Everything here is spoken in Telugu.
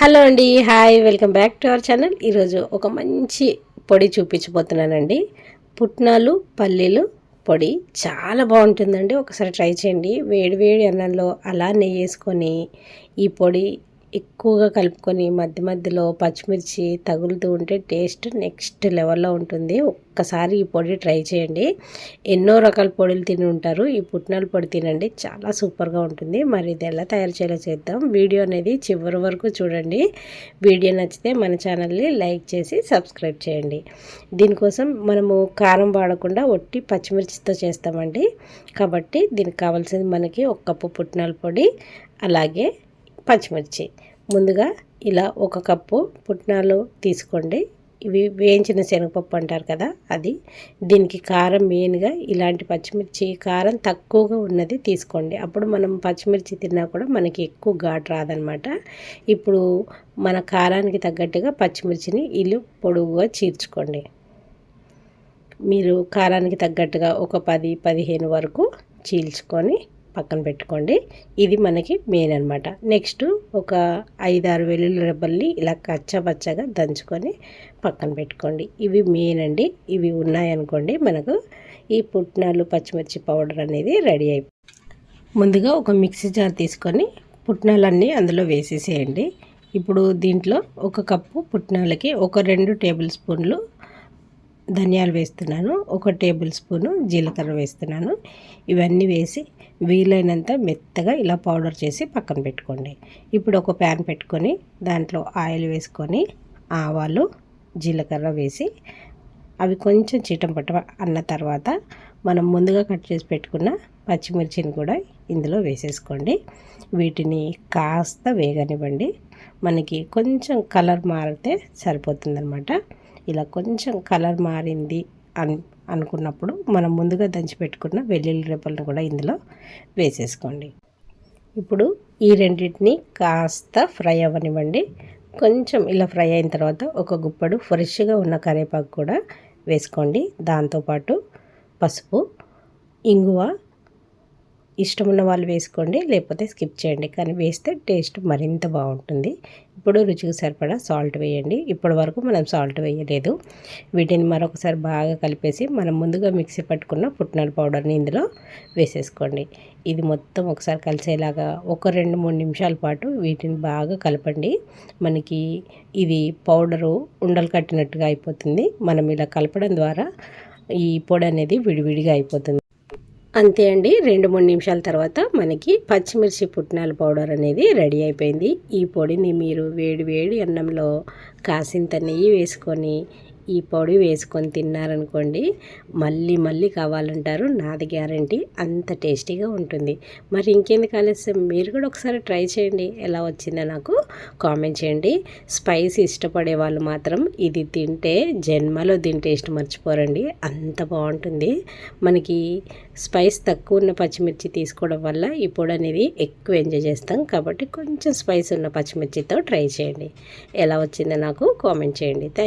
హలో అండి hi welcome back to our channel. ఈరోజు ఒక మంచి పొడి చూపించబోతున్నానండి. పుట్నాలు పల్లీలు పొడి చాలా బాగుంటుందండి. ఒకసారి ట్రై చేయండి. వేడి వేడి అన్నంలో అలా నెయ్యి వేసుకొని ఈ పొడి ఎక్కువగా కలుపుకొని మధ్య మధ్యలో పచ్చిమిర్చి తగులుతూ ఉంటే టేస్ట్ నెక్స్ట్ లెవెల్లో ఉంటుంది. ఒక్కసారి ఈ పొడి ట్రై చేయండి. ఎన్నో రకాల పొడులు తిని ఉంటారు. ఈ పుట్నాల పొడి తినండి. చాలా సూపర్గా ఉంటుంది. మరి ఇది ఎలా తయారు చేయాలో చేద్దాం. వీడియో అనేది చివరి వరకు చూడండి. వీడియో నచ్చితే మన ఛానల్ని లైక్ చేసి సబ్స్క్రైబ్ చేయండి. దీనికోసం మనము కారం వాడకుండా ఒట్టి పచ్చిమిర్చితో చేస్తామండి. కాబట్టి దీనికి కావాల్సింది మనకి ఒక కప్పు పుట్నాల పొడి అలాగే పచ్చిమిర్చి. ముందుగా ఇలా ఒక కప్పు పుట్నాలు తీసుకోండి. ఇవి వేయించిన శనగపప్పు అంటారు కదా అది. దీనికి కారం మెయిన్గా ఇలాంటి పచ్చిమిర్చి కారం తక్కువగా ఉన్నది తీసుకోండి. అప్పుడు మనం పచ్చిమిర్చి తిన్నా కూడా మనకి ఎక్కువ ఘాటు రాదనమాట. ఇప్పుడు మన కారానికి తగ్గట్టుగా పచ్చిమిర్చిని ఇల్లు పొడుగుగా చీర్చుకోండి. మీరు కారానికి తగ్గట్టుగా ఒక పది పదిహేను వరకు చీల్చుకొని పక్కన పెట్టుకోండి. ఇది మనకి మెయిన్ అనమాట నెక్స్ట్ ఒక ఐదారు వెల్లుల్లి రెబ్బల్ని ఇలా కచ్చపచ్చగా దంచుకొని పక్కన పెట్టుకోండి. ఇవి మెయిన్ అండి. ఇవి ఉన్నాయనుకోండి మనకు ఈ పుట్నాలు పచ్చిమిర్చి పౌడర్ అనేది రెడీ అయిపోయి ముందుగా ఒక మిక్సీ జార్ తీసుకొని పుట్నాలన్నీ అందులో వేసేసేయండి. ఇప్పుడు దీంట్లో ఒక కప్పు పుట్నాలకి ఒక రెండు టేబుల్ స్పూన్లు ధనియాలు వేస్తున్నాను. ఒక టేబుల్ స్పూను జీలకర్ర వేస్తున్నాను. ఇవన్నీ వేసి వీలైనంత మెత్తగా ఇలా పౌడర్ చేసి పక్కన పెట్టుకోండి. ఇప్పుడు ఒక ప్యాన్ పెట్టుకొని దాంట్లో ఆయిల్ వేసుకొని ఆవాలు జీలకర్ర వేసి అవి కొంచెం చీటం పట్ట అన్న తర్వాత మనం ముందుగా కట్ చేసి పెట్టుకున్న పచ్చిమిర్చిని కూడా ఇందులో వేసేసుకోండి. వీటిని కాస్త వేగనివ్వండి. మనకి కొంచెం కలర్ మారితే సరిపోతుందన్నమాట. ఇలా కొంచెం కలర్ మారింది అన్ అనుకున్నప్పుడు మనం ముందుగా దంచి పెట్టుకున్న వెల్లుల్లి రెప్పలను కూడా ఇందులో వేసేసుకోండి. ఇప్పుడు ఈ రెండింటిని కాస్త ఫ్రై అవ్వనివ్వండి. కొంచెం ఇలా ఫ్రై అయిన తర్వాత ఒక గుప్పడు ఫ్రెష్గా ఉన్న కరివేపాకు కూడా వేసుకోండి. దాంతోపాటు పసుపు ఇంగువ ఇష్టం ఉన్న వాళ్ళు వేసుకోండి లేకపోతే స్కిప్ చేయండి. కానీ వేస్తే టేస్ట్ మరింత బాగుంటుంది. ఇప్పుడు రుచికి సరిపడా సాల్ట్ వేయండి. ఇప్పటి వరకు మనం సాల్ట్ వేయలేదు. వీటిని మరొకసారి బాగా కలిపేసి మనం ముందుగా మిక్సీ పట్టుకున్న పుట్నాల పౌడర్ని ఇందులో వేసేసుకోండి. ఇది మొత్తం ఒకసారి కలిసేలాగా ఒక రెండు మూడు నిమిషాల పాటు వీటిని బాగా కలపండి. మనకి ఇది పౌడరు ఉండలు కట్టినట్టుగా అయిపోతుంది. మనం ఇలా కలపడం ద్వారా ఈ పొడి అనేది విడివిడిగా అయిపోతుంది. అంతే అండి. రెండు మూడు నిమిషాల తర్వాత మనకి పచ్చిమిర్చి పుట్నాల పౌడర్ అనేది రెడీ అయిపోయింది. ఈ పొడిని మీరు వేడి వేడి అన్నంలో కాసింత నెయ్యి వేసుకొని ఈ పొడి వేసుకొని తిన్నారనుకోండి మళ్ళీ మళ్ళీ కావాలంటారు. నాది గ్యారంటీ అంత టేస్టీగా ఉంటుంది. మరి ఇంకెందుకు ఆలస్యం? మీరు కూడా ఒకసారి ట్రై చేయండి. ఎలా వచ్చిందో నాకు కామెంట్ చేయండి. స్పైస్ ఇష్టపడే వాళ్ళు మాత్రం ఇది తింటే జన్మలో దీని టేస్ట్ మర్చిపోరండి. అంత బాగుంటుంది. మనకి స్పైస్ తక్కువ ఉన్న పచ్చిమిర్చి తీసుకోవడం వల్ల ఈ పొడి అనేది ఎక్కువ ఎంజాయ్ చేస్తాం. కాబట్టి కొంచెం స్పైస్ ఉన్న పచ్చిమిర్చితో ట్రై చేయండి. ఎలా వచ్చిందో నాకు కామెంట్ చేయండి. థ్యాంక్